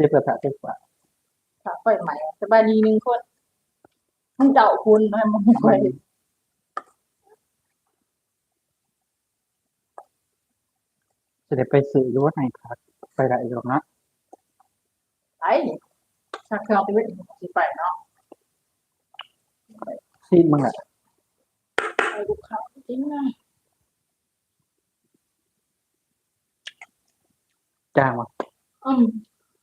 สิบกระถาสิบกว่าค่ะค่อยใหม่สบายดีหนึ่งคนมันเจ้าคุณนะมันไม่ค่อยจะได้ไปสื่อหรือว่าไหนครับ ไปได้หรอกนะไปชักเครื่องไปเว้ยสิไปเนาะซีดมึงแหละไปดูข่าวจริงนะจ้างวะอืม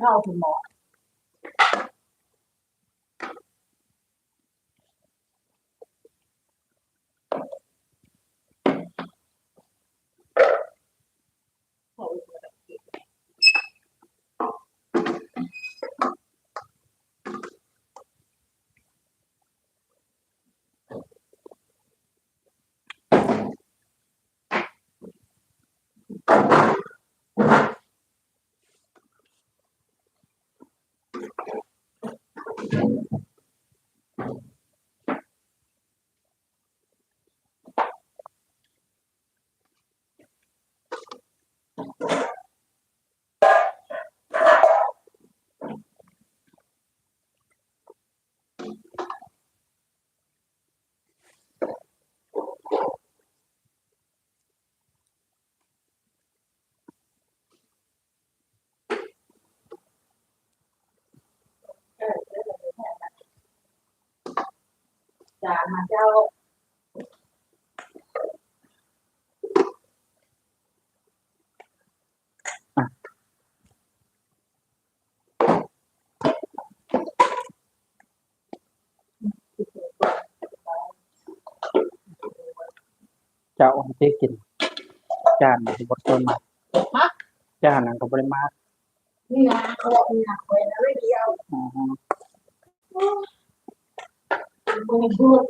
เข้าถึงแต่ว่า ก็แหละโอ้ เดี๋ยวรู้ละมัน จากไม่ได้แต่สมองง้อแล้วครับคนเกิดเข้มเข้าคุณหมอจามาเจ้าจะเอาให้เจ๊กิน จานที่บดต้นมาจานนั้นก็บริมาตรนี่นะเขาบอกนี่นะเว้ยนะไม่เดียว อ๋อมึงพูด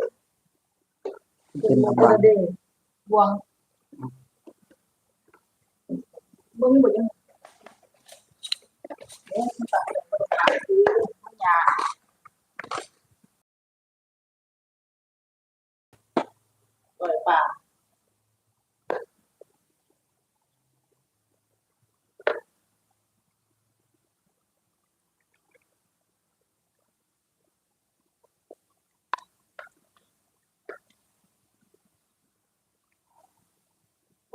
เป็น มึง กำลัง เดบวงมึงบอกยังเอ๊ะมันตัดมันยาเปิดปาก